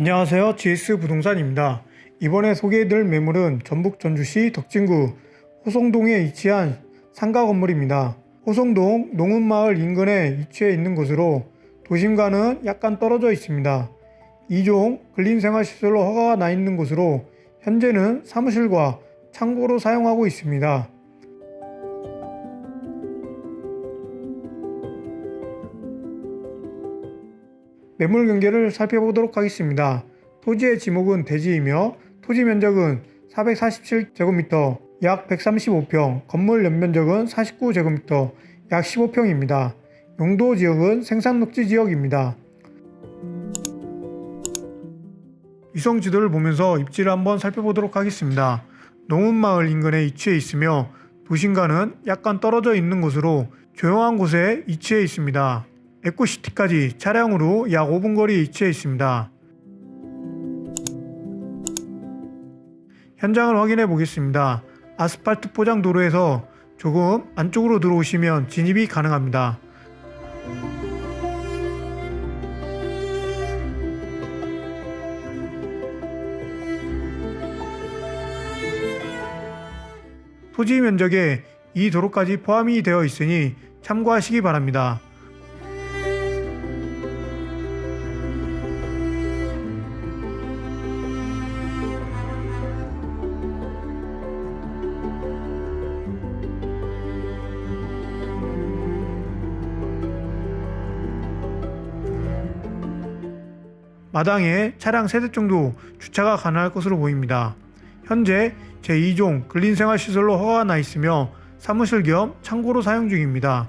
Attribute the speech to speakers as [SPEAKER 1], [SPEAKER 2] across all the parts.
[SPEAKER 1] 안녕하세요. GS 부동산입니다. 이번에 소개해드릴 매물은 전북 전주시 덕진구 호성동에 위치한 상가 건물입니다. 호성동 농운마을 인근에 위치해 있는 곳으로 도심과는 약간 떨어져 있습니다. 2종 근린생활시설로 허가가 나 있는 곳으로 현재는 사무실과 창고로 사용하고 있습니다. 매물 경계를 살펴보도록 하겠습니다. 토지의 지목은 대지이며 토지 면적은 447제곱미터, 약 135평, 건물 연면적은 49제곱미터, 약 15평입니다. 용도 지역은 생산녹지 지역입니다. 위성 지도를 보면서 입지를 한번 살펴보도록 하겠습니다. 농운마을 인근에 위치해 있으며 도심과는 약간 떨어져 있는 곳으로 조용한 곳에 위치해 있습니다. 에코시티까지 차량으로 약 5분 거리에 위치해 있습니다. 현장을 확인해 보겠습니다. 아스팔트 포장 도로에서 조금 안쪽으로 들어오시면 진입이 가능합니다. 토지 면적에 이 도로까지 포함이 되어 있으니 참고하시기 바랍니다. 마당에 차량 3대 정도 주차가 가능할 것으로 보입니다. 현재 제2종 근린생활시설로 허가가 나 있으며 사무실 겸 창고로 사용 중입니다.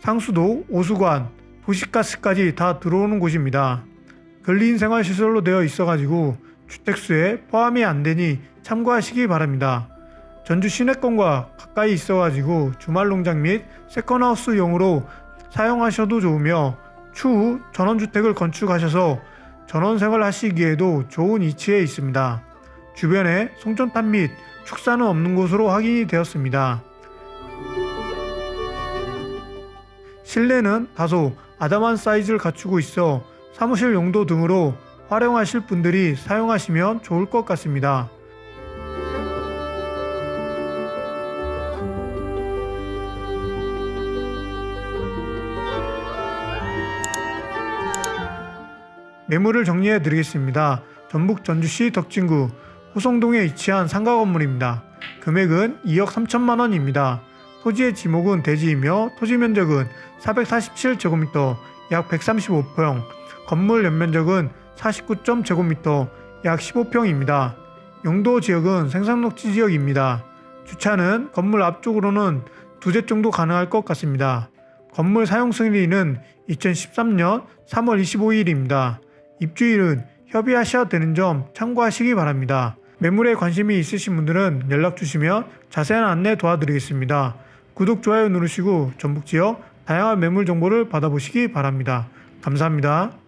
[SPEAKER 1] 상수도, 오수관, 도시가스까지 다 들어오는 곳입니다. 근린생활시설로 되어 있어가지고 주택수에 포함이 안 되니 참고하시기 바랍니다. 전주 시내권과 가까이 있어가지고 주말 농장 및 세컨하우스용으로 사용하셔도 좋으며 추후 전원주택을 건축하셔서 전원 생활 하시기에도 좋은 위치에 있습니다. 주변에 송전탑 및 축사는 없는 곳으로 확인이 되었습니다. 실내는 다소 아담한 사이즈를 갖추고 있어 사무실 용도 등으로 활용하실 분들이 사용하시면 좋을 것 같습니다. 매물을 정리해 드리겠습니다. 전북 전주시 덕진구 호성동에 위치한 상가 건물입니다. 금액은 2억 3천만 원입니다. 토지의 지목은 대지이며 토지 면적은 447제곱미터 약 135평, 건물 연면적은 49.제곱미터 약 15평입니다. 용도 지역은 생산녹지 지역입니다. 주차는 건물 앞쪽으로는 두 대 정도 가능할 것 같습니다. 건물 사용 승인은 2013년 3월 25일입니다. 입주일은 협의하셔야 되는 점 참고하시기 바랍니다. 매물에 관심이 있으신 분들은 연락 주시면 자세한 안내 도와드리겠습니다. 구독, 좋아요 누르시고 전북 지역 다양한 매물 정보를 받아보시기 바랍니다. 감사합니다.